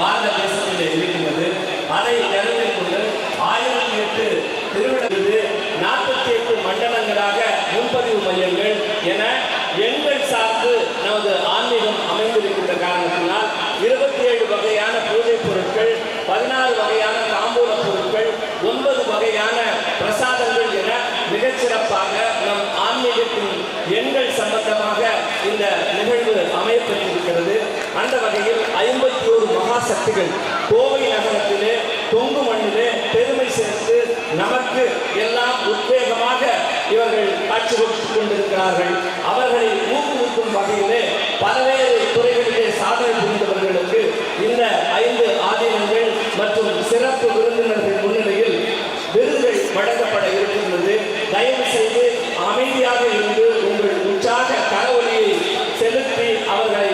பாரத தேசத்தில் இருக்கின்றது. அதை கருத்தில் கொண்டு ஆயிரத்தி எட்டு திருவிழா நாற்பத்தி எட்டு மண்டலங்களாக முன்பதிவு மையங்கள் என எண்கள் சார்ந்து நமது ஆன்மீகம் அமைந்திருக்கின்ற காரணத்தினால் இருபத்தி ஏழு வகையான பூஜை பொருட்கள் பதினாறு வகையான தாம்பூல பொருட்கள் ஒன்பது வகையான பிரசாதங்கள் என மிகச்சிறப்பாக நம் ஆன்மீகத்தின் எண்கள் சம்பந்தமாக இந்த நிகழ்வு அமையப்பட்டிருக்கிறது. அந்த வகையில் ஐம்பத்தி ஒரு மகா சக்திகள் கோவை நகரத்திலே தொங்கு மண்ணிலே பெருமை சேர்த்து நமக்கு எல்லாம் உத்வேகமாக இவர்கள் காட்சி கொடுத்துக் கொண்டிருக்கிறார்கள். அவர்களை ஊக்குவிக்கும் வகையிலே பல்வேறு துறைகளிலே சாதனை புரிந்தவர்களுக்கு இந்த ஐந்து ஆதீனங்கள் மற்றும் சிறப்பு விருந்தினர்கள் முன்னிலையில் விருதுகள் வழங்கப்பட இருக்கின்றது. தயவு செய்து அமைதியாக இருந்து உங்கள் உற்சாக கடவுள் செலுத்தி அவர்களை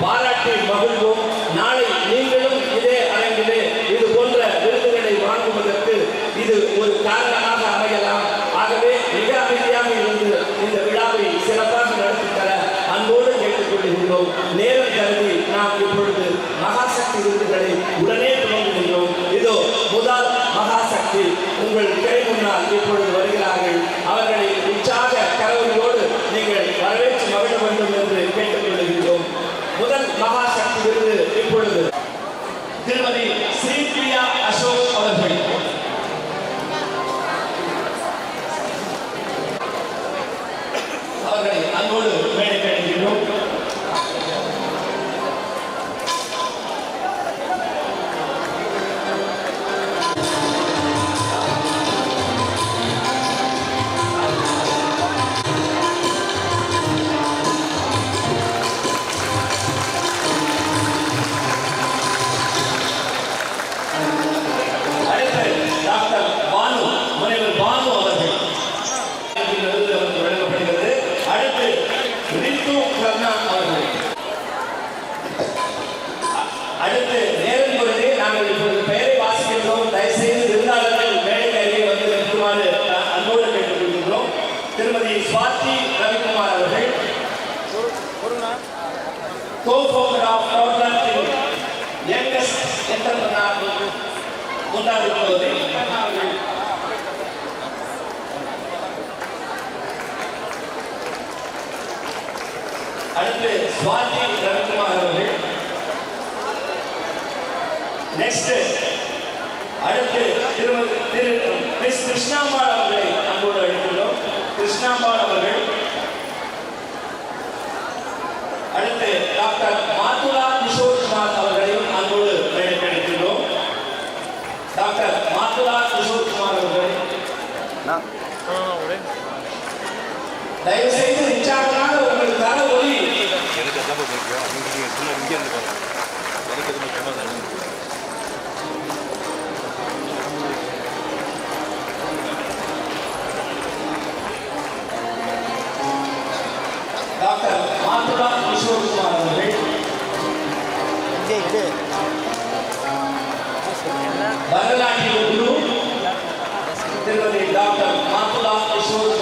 பாராட்டி மகிழ்வோம் நாளை நீங்களும் இதே அரங்கிலே இது போன்ற விருதுகளை வாங்குவதற்கு இது ஒரு காரணமாக அமையலாம். ஆகவே மிக அமைதியாக இருந்து இந்த விழாவை சிறப்பாக நடத்தி தர அன்போடு கேட்டுக்கொள்கின்றோம் நேரம் கருதி நாம் இப்பொழுது மகாசக்தி விருதுகளை உடனே துவங்குகின்றோம். இதோ முதல் மகாசக்தி. உங்கள் கை முன்னால் இப்பொழுது அடுத்து திருமதி திரு மிஸ் கிருஷ்ணாம்பாள் அவர்களை அன்போடு அழைத்துள்ளோம். கிருஷ்ணாம்பாள் அவர்கள். அடுத்து டாக்டர் மாதுலா கிஷோர் குமார் அவர்களையும் அன்போடு அழைத்துள்ளோம். டாக்டர் மாதுலா கிஷோர் குமார் அவர்களை. தயவு செய்து உங்கள் தர ஒளி எனக்கு எல்லாம் இங்கே இருந்து எனக்கு எதுவும் மாதுலா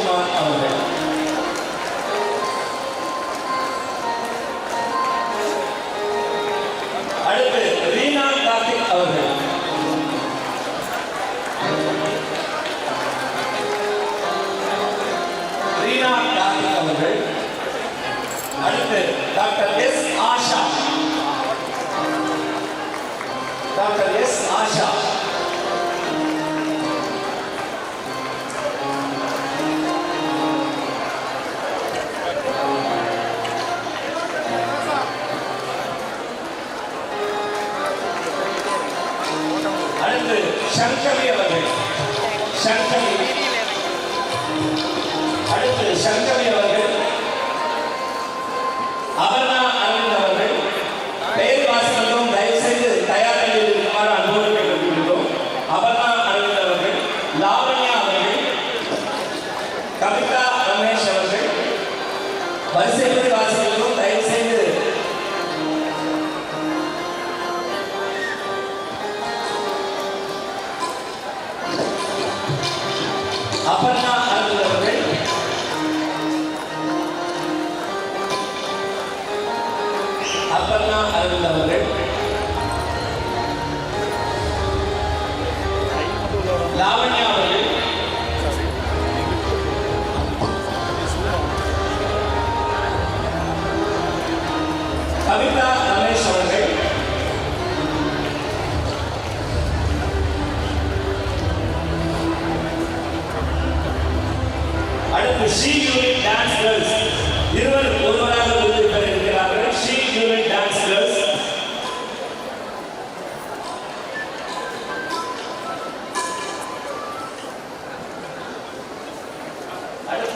Vai ser privado,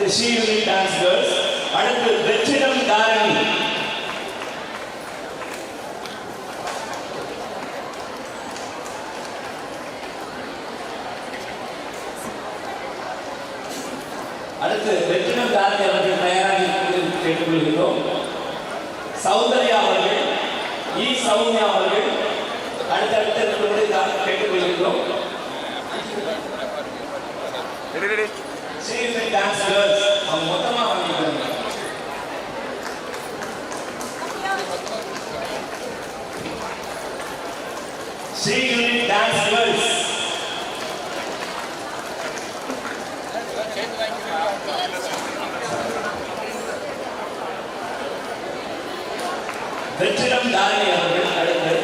அடுத்து ஷீ யூனிட் டான்ஸ் அடுத்து வெற்றிடம் தாரணி. அடுத்து வெற்றிடம் தாரணி அவர்கள் தயாராகி கேட்டுக்கொள்கிறோம். சௌந்தர்யா அவர்கள் இ சௌமியா அவர்கள் அடுத்தடுத்த கேட்டுக்கொள்கிறோம். Ready ready serious dance girls அவங்க மொத்தமாக வாங்கிக்கிறாங்க ஸ்ரீ யூனிட் டான்ஸ் கேர்ள்ஸ் வெற்றிடம் தாரணி அவர்கள் அடுத்து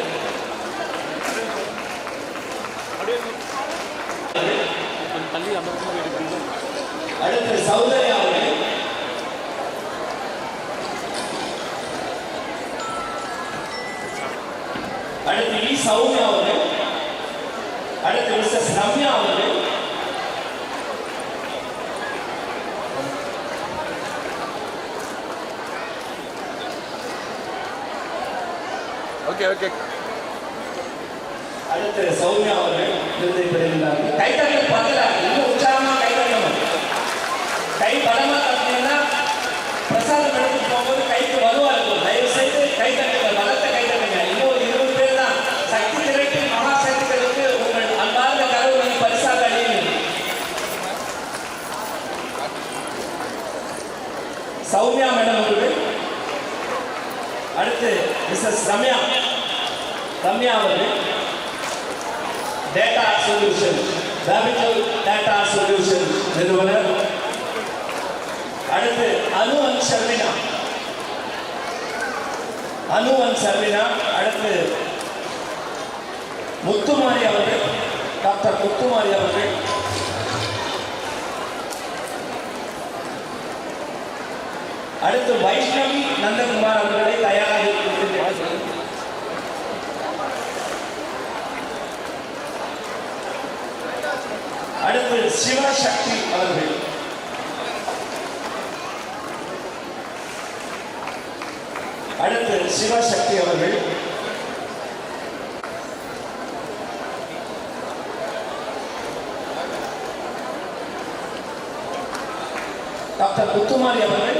தள்ளி அந்த பக்கம் எடுக்கணும் அடுத்து சௌந்தர்யா அவர்கள் அடுத்து இ சௌமியா அவர்கள் அடுத்து மிஸ்டர் ரம்யா அவர்கள் ஓகே ஓகே அடுத்து சௌமியா அவர்கள் விருதை பெறுகிறார்கள் கைத்தட்டல் பத்தல இன்னும் உற்சாகமா கைத்தட்டணும் கை பலமா தட்டினீங்கன்னா பிரசாதம் எடுத்து போகும்போது கைக்கு வலுவா இருக்கும் தயவு செய்து கைத்தட்டுங்க பலத்த கைத்தட்டுங்க இன்னும் ஒரு இருபது பேர் தான் சக்தி திரட்டி மகா சக்திகளுக்கு உங்கள் அன்பார்ந்த கருவு நீ பரிசாக அழியுங்கள் சௌமியா மேடம் அவர்கள் அடுத்து மிஸ்ஸஸ் ரம்யா. ரம்யா அவர்கள் டேட்டா சொல்யூஷன் ரேபிட்டல் டேட்டா சொல்யூஷன் நிறுவனர். அடுத்து அனுவன் சர்மினா அனுவன் சர்மினா அடுத்து முத்துமாரி அவர்கள் டாக்டர் முத்துமாரி அவர்கள். அடுத்து வைஷ்ணவி நந்தகுமார் அவர்களை தயாராக அடுத்து சிவசக்தி அவர்கள். அடுத்து சிவசக்தி அவர்கள். டாக்டர் முத்துமாரி அவர்கள்.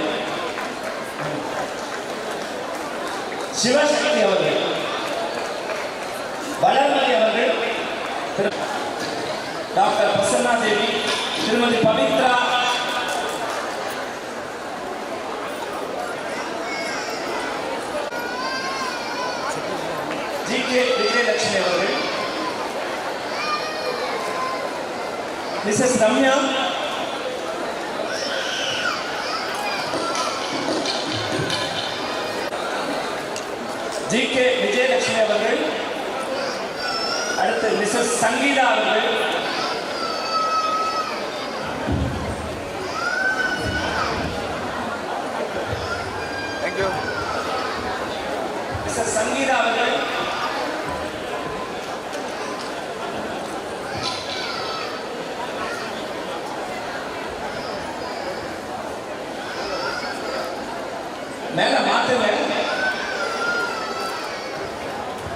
சிவசக்தி அவர்கள். வளர்மதி அவர்கள். திரு- டாக்டர் பிரசன்னா தேவி திருமதி பவித்ரா. ஜி கே விஜயலட்சுமி அவர்கள். Mrs Ramya. G K Vijayalakshmi அவர்கள் அடுத்து மிஸ்ஸஸ் சங்கீதா அவர்கள் தேங்க்யூ மிஸ்ஸஸ் சங்கீதா அவர்கள் மேல மாத்துங்க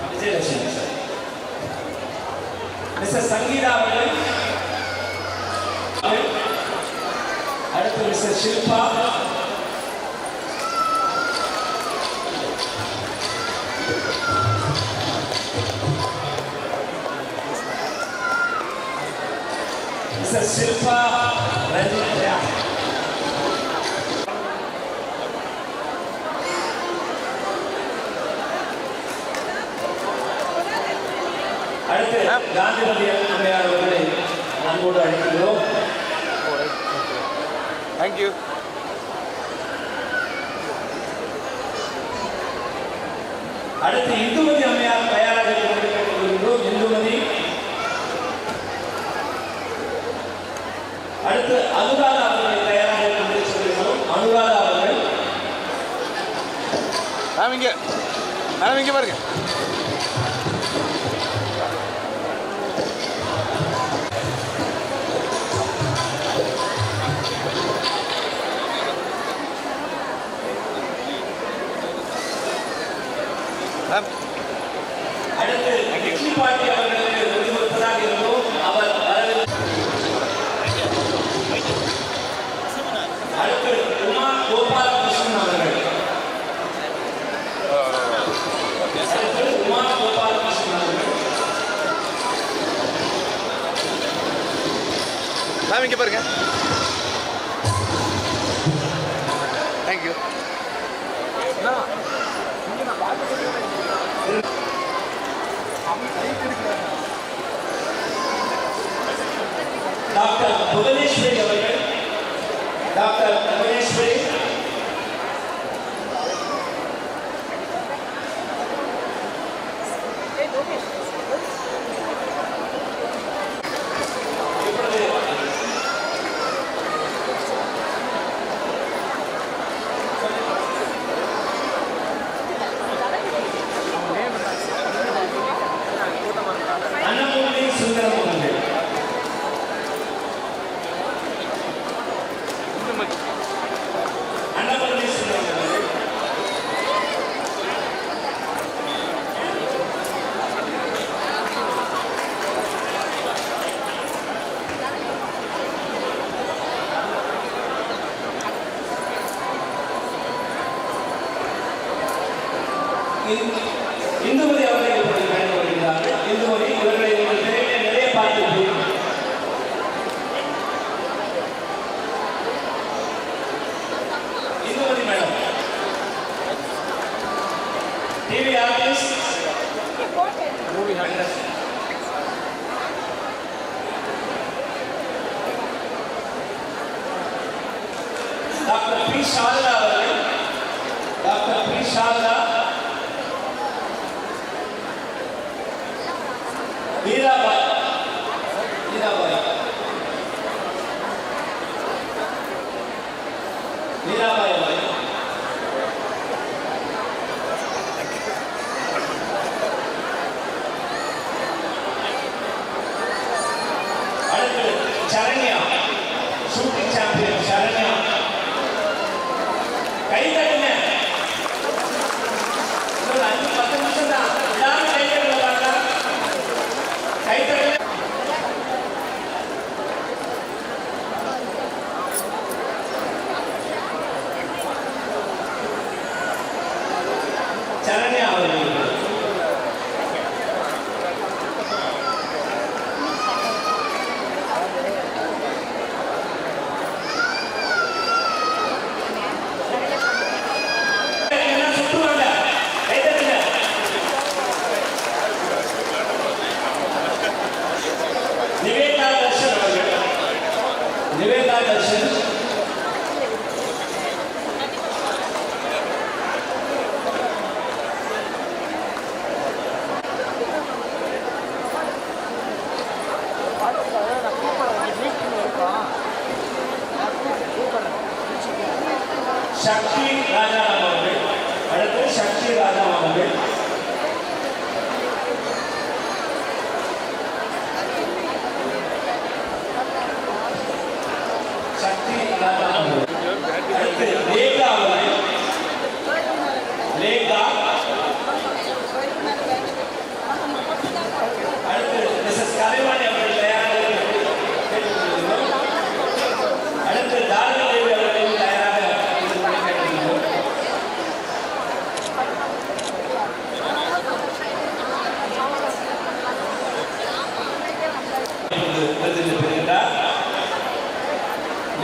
விஜயலட்சுமி சார் மிஸ்ஸஸ் சங்கீதா அவர்கள் அடுத்து மிஸ்ஸஸ் ஷில்பா மிஸ்ஸஸ் ஷில்பா ரஞ்சித்யா அடுத்து காந்திமதி அம்மையார் அவர்களை அன்போடு அழைக்கிறோம் தேங்க்யூ அடுத்து இந்துமதி அம்மையார் தயாராக இருக்கிறது இந்துமதி. அடுத்து அனுராதா அவர்களை தயாராக இருக்கிறது அனுராதா அவர்கள். மேம் இங்கே. மேடம் இங்கே பாருங்க. காமிக்க பாருங்க.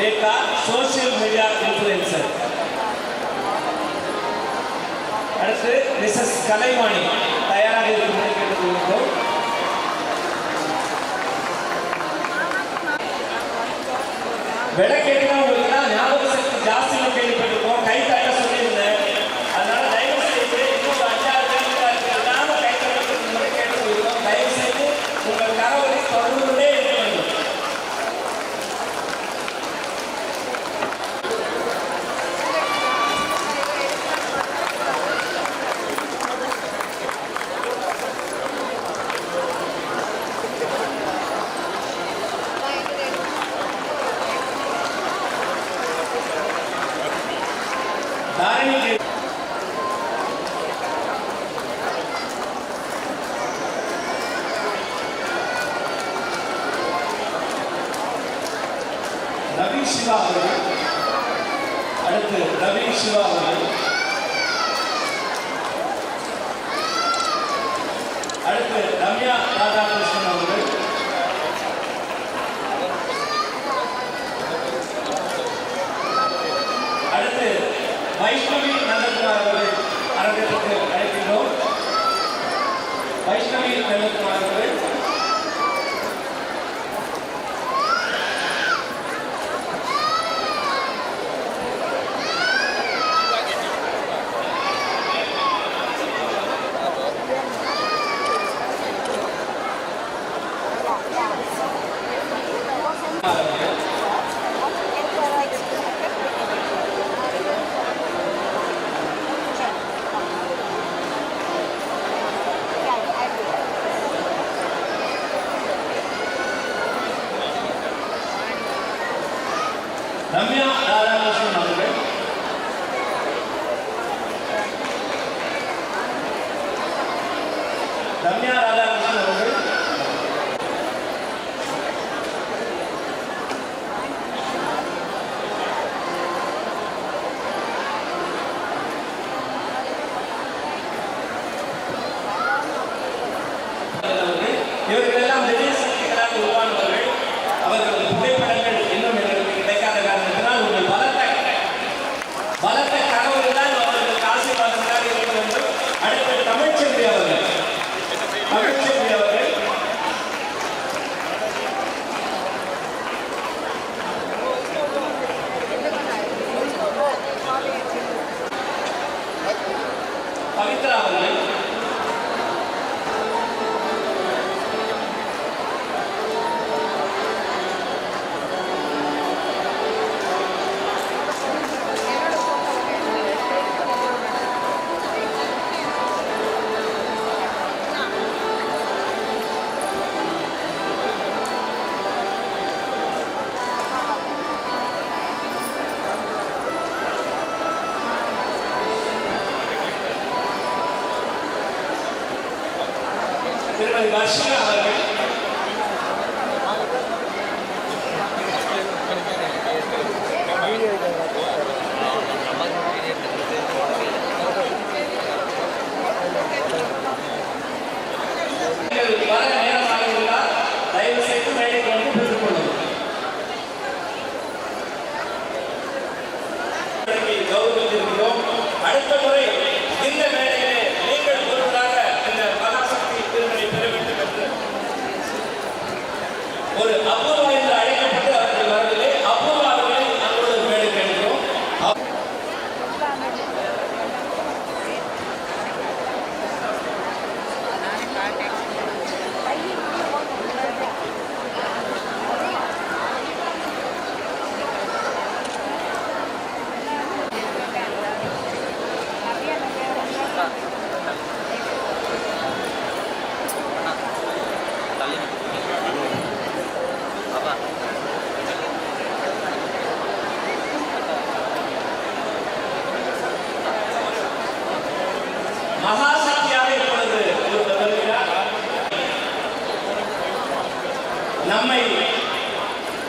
they call social media influencer. அடுத்து மிஸ்ஸஸ் கலைவாணி தயாராக இருக்கும்படி கேட்டுக்கொள்கிறோம். விளக்கேற்ற நவீன் சிவா அவர்கள். அடுத்து ரவி சிவா அவர்கள். அடுத்து ரம்யா ராதாகிருஷ்ணன் அவர்கள். அடுத்து வைஷ்ணவி நந்தகுமார் அவர்கள் அரங்கத்திற்கு அழைக்கின்றோம். வைஷ்ணவி நந்தகுமார் அவர்கள்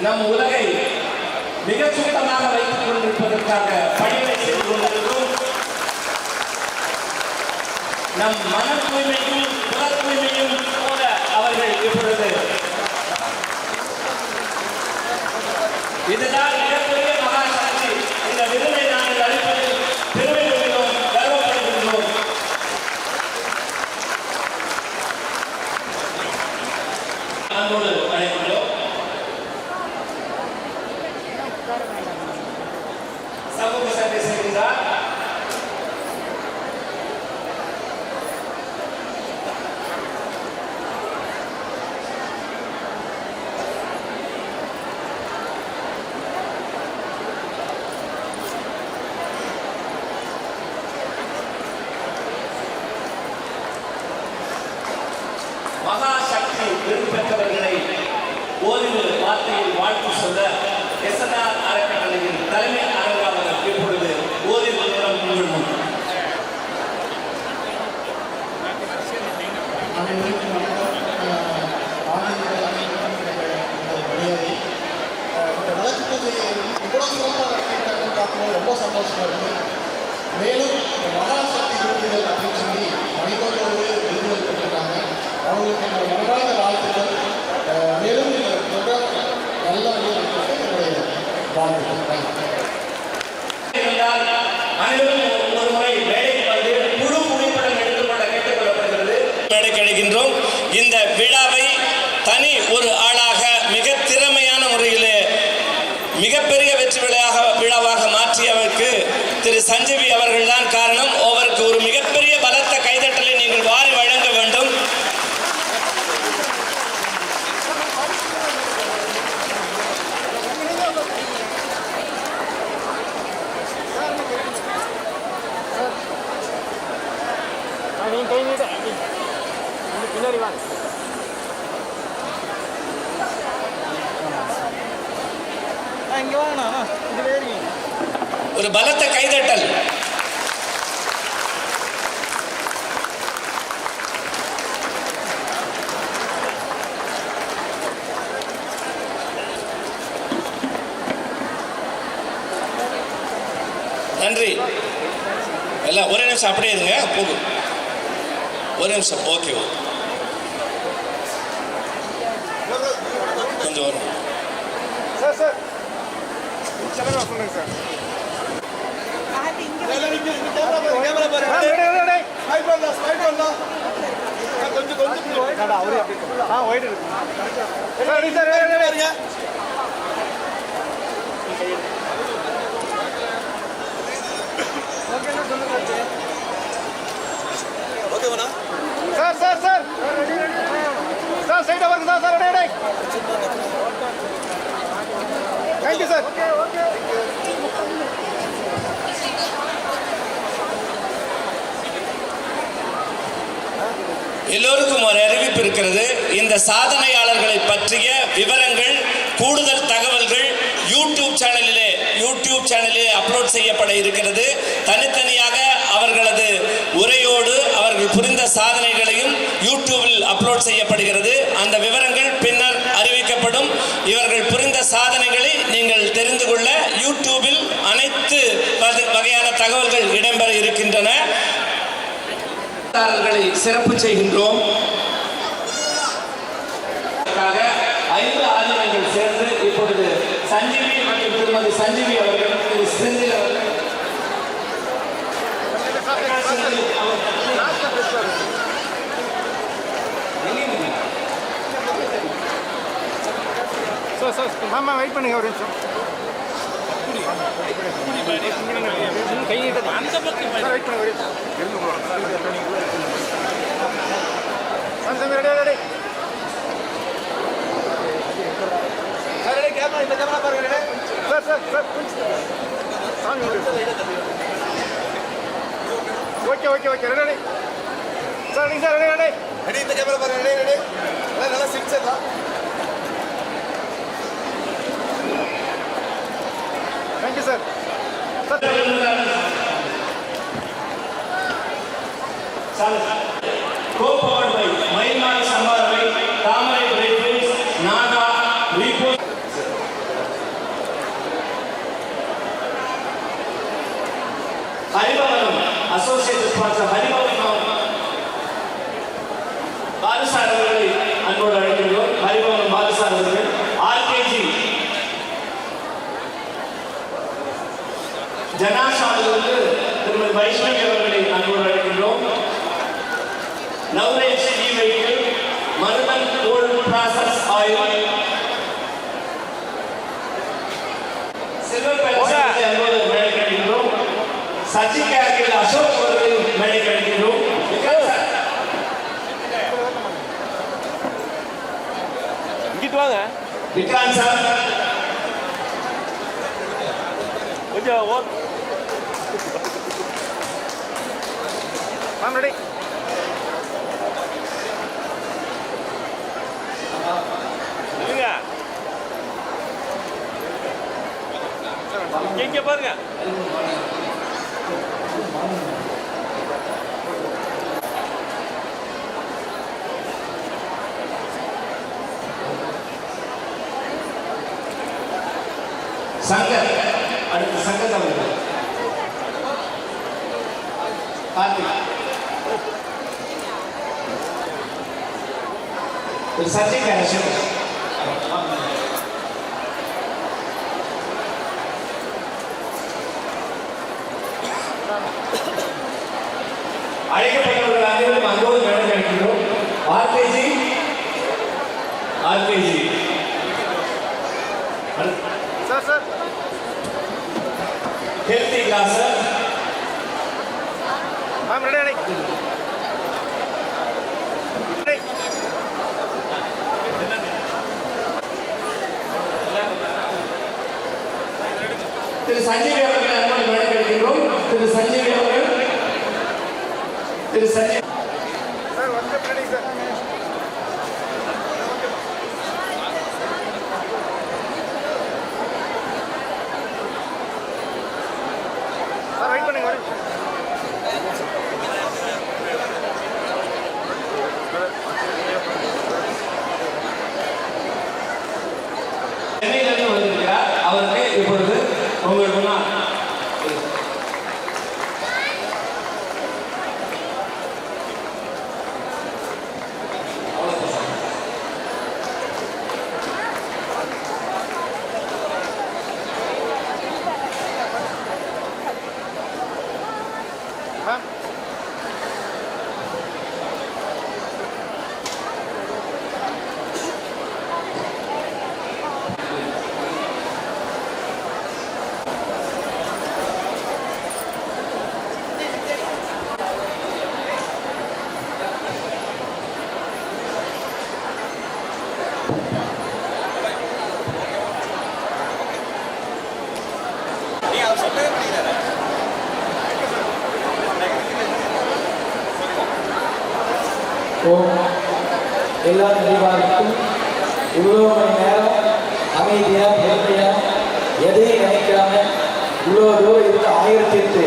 நம் உலகை மிக சுத்தமாக வைத்துக் கொண்டிருப்பதற்காக பணிகளை செய்து கொண்டிருக்கும் நம் மன தூய்மையும் புற தூய்மையும் கூட அவர்கள் இப்பொழுது எஸ்என்ஆர் அறக்கட்டளையின் தலைமை ஆய்வாளர் இப்பொழுது ஓதி மந்திரம் முன்வரும் ரொம்ப சந்தோஷமா இருக்கு. மேலும் மகாசக்தி விருதுகள் அழைக்கின்றோம் இந்த விழாவை தனி ஒரு ஆளாக மிக திறமையான முறையிலே மிகப்பெரிய வெற்றி விழாவாக விழாவாக மாற்றியவருக்கு திரு சஞ்சீவி அவர்கள்தான் காரணம். அவருக்கு ஒரு மிகப்பெரிய பலத்த கைதட்டலை நீங்கள் வாரி வழங்க வேண்டும் இங்கே வாங்கண்ணா இது வேறு ஒரு பலத்த கைதட்டல். நன்றி. எல்லாம் ஒரே நிமிஷம் அப்படியே இருங்க போதும். ஒரு நிமிஷம் ஓகே ஓகே. கொஞ்சம் வரும். Sir sir. சொல்லுங்க சார். கொஞ்சம் கொஞ்சம் அவரே அப்படி ஆ ஒயிட் இருக்கு சார் ரெடி சார் ரெடி பாருங்க ஓகேவா சார் சார் சார் சார் சைடா பாருங்க sir sir ready ready thank you sir எல்லோருக்கும் ஒரு அறிவிப்பு இருக்கிறது. இந்த சாதனையாளர்களை பற்றிய விவரங்கள் கூடுதல் தகவல்கள் யூடியூப் சேனலிலே யூடியூப் சேனலிலே அப்லோட் செய்யப்பட இருக்கிறது. தனித்தனியாக அவர்களது உரையோடு அவர்கள் புரிந்த சாதனைகளையும் யூடியூபில் அப்லோட் செய்யப்படுகிறது. அந்த விவரங்கள் பின்னர் அறிவிக்கப்படும். இவர்கள் புரிந்த சாதனைகளை நீங்கள் தெரிந்து கொள்ள யூடியூபில் அனைத்து வகையான தகவல்கள் இடம்பெற இருக்கின்றன. களை சிறப்பு செய்கின்றோம் அதற்காக ஐந்து ஆதினங்கள் சேர்ந்து இப்பொழுது சஞ்சீவி மற்றும் திருமதி சஞ்சீவி அவர்கள் திரு செந்தில் அவர்கள் செந்தில் அவர்கள் சார் சார் மாமா வெயிட் பண்ணுங்க ஒரு நிமிஷம் கை நீட்டது அந்த பக்கம் சார் வெயிட் பண்ணுங்க ஒரு நிமிஷம் sir sir ready ready sir ready camera இந்த கேமரா பாருங்க ரெடி சார் சார் சார் கொஞ்சம் சாமி okay okay okay ready ready sir ready sir ready ready ready இந்த கேமரா பாருங்க ரெடி ரெடி நல்லா சிக்ஸ் தான் thank you sir Salve. Vaishnavi அவர்களை அன்போடு அழைக்கின்றோம். Navrej e vehicle Maruthan gold process oil silver palace அன்போடு மேடை கழிக்கின்றோம் சச்சி கேர்கில் அசோக் அவர்களையும் வாங்க. விக்ராந்த் சார். கொஞ்சம் ரெடி இல்லைங்க இங்க பாருங்க. சங்கர் அடுத்து சங்கர் அவர்கள் கார்த்திக் திரு சச்சின் கணேசன் அழைக்கப்பட்டவர்கள் அனைவரும் அங்கோடு மேடம் கிடைக்கிறோம் RKG RKG sir sir healthy glass ma'am ready ready ready Thiru Sanjeevi அவர்கள் அன்போடு மேடம் கிடைக்கிறோம் திரு சஞ்சீவி அவர்கள் திரு சஞ்சீவி சார் வந்து ரெடி சார் சார் வெயிட் பண்ணுங்க வெயிட் சென்னையிலிருந்து வந்திருக்கிறார். அவருக்கு இப்பொழுது உங்களுக்கு முன்னால் மேம் ஓம் எல்லா நினைவாருக்கும் இவ்வளோ மணி நேரம் அமைதியாக பொறுமையாக எதையும் நினைக்காம இவ்வளோ தூரம் இருந்த ஆயிரத்தி எட்டு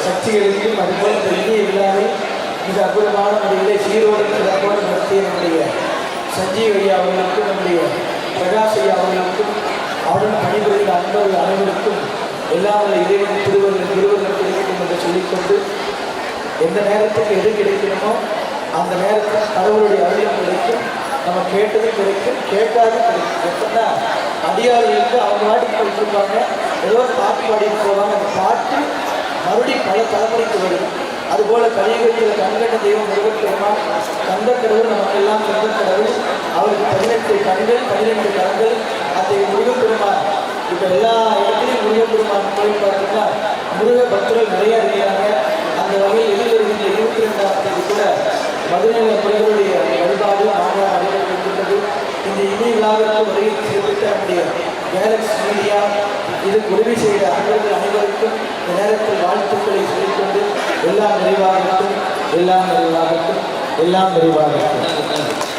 சக்திகளுக்கும் அதுபோல் தெரிஞ்சு எல்லாரும் மிக அற்புதமான முறையில் சீரோடு தற்போது நடத்திய நம்முடைய சஞ்சீவ் ஐயா அவர்களுக்கும் நம்முடைய பிரகாஷ் ஐயா அவர்களுக்கும் அவருடன் பணிபுரிந்த அன்பர்கள் அனைவருக்கும் எல்லாம் இறைவன் திருவர்கள் திருவர்கள் கிடைக்கும் என்று சொல்லிக்கொண்டு எந்த நேரத்துக்கு எது கிடைக்கணுமோ அந்த நேரத்தில் கடவுளுடைய அருளும் கிடைக்கும் நம்ம கேட்டது கிடைக்கும் கேட்காது கிடைக்கும். எப்படின்னா அதிகாரிகளுக்கு அவங்க வாட்டிக்கு போயிட்டுருப்பாங்க. ஏதோ பாட்டு பாடிட்டு போவாங்க. அந்த பாட்டு மறுபடியும் பல தலைமுறைக்கு வரும். அதுபோல கலியுகத்தில் கண்கட்ட தெய்வம் முருகப்பெருமான் கந்த கடவுள் நமக்கெல்லாம் சொந்த கடவுள். அவருக்கு பதினெட்டு கண்கள் பதினெட்டு கண்கள் அத்தகைய முருகப்பெருமான் இப்போ எல்லா இடத்துலையும் முருகப்பெருமான் கோயில் பார்த்தீங்கன்னா முருக பக்தர்கள் நிறைய இருக்கிறாங்க. அந்த வகையில் எதிர்வருகின்ற இருபத்தி ரெண்டாம் தேதி கூட மதுரையில் முருகருடைய வழிபாடு ஆதார நடைபெறுகின்றது இந்த இனி விழாவிற்கு வருகை சிறப்பித்த நம்முடைய கேலக்ஸ் மீடியா இது உதவி செய்த அன்பர்கள் அனைவருக்கும் இந்த நேரத்தில் வாழ்த்துக்களை சொல்லிக்கொண்டு எல்லாம் நிறைவாகட்டும் எல்லாம் நிறைவாகட்டும் எல்லாம் நிறைவாகட்டும்.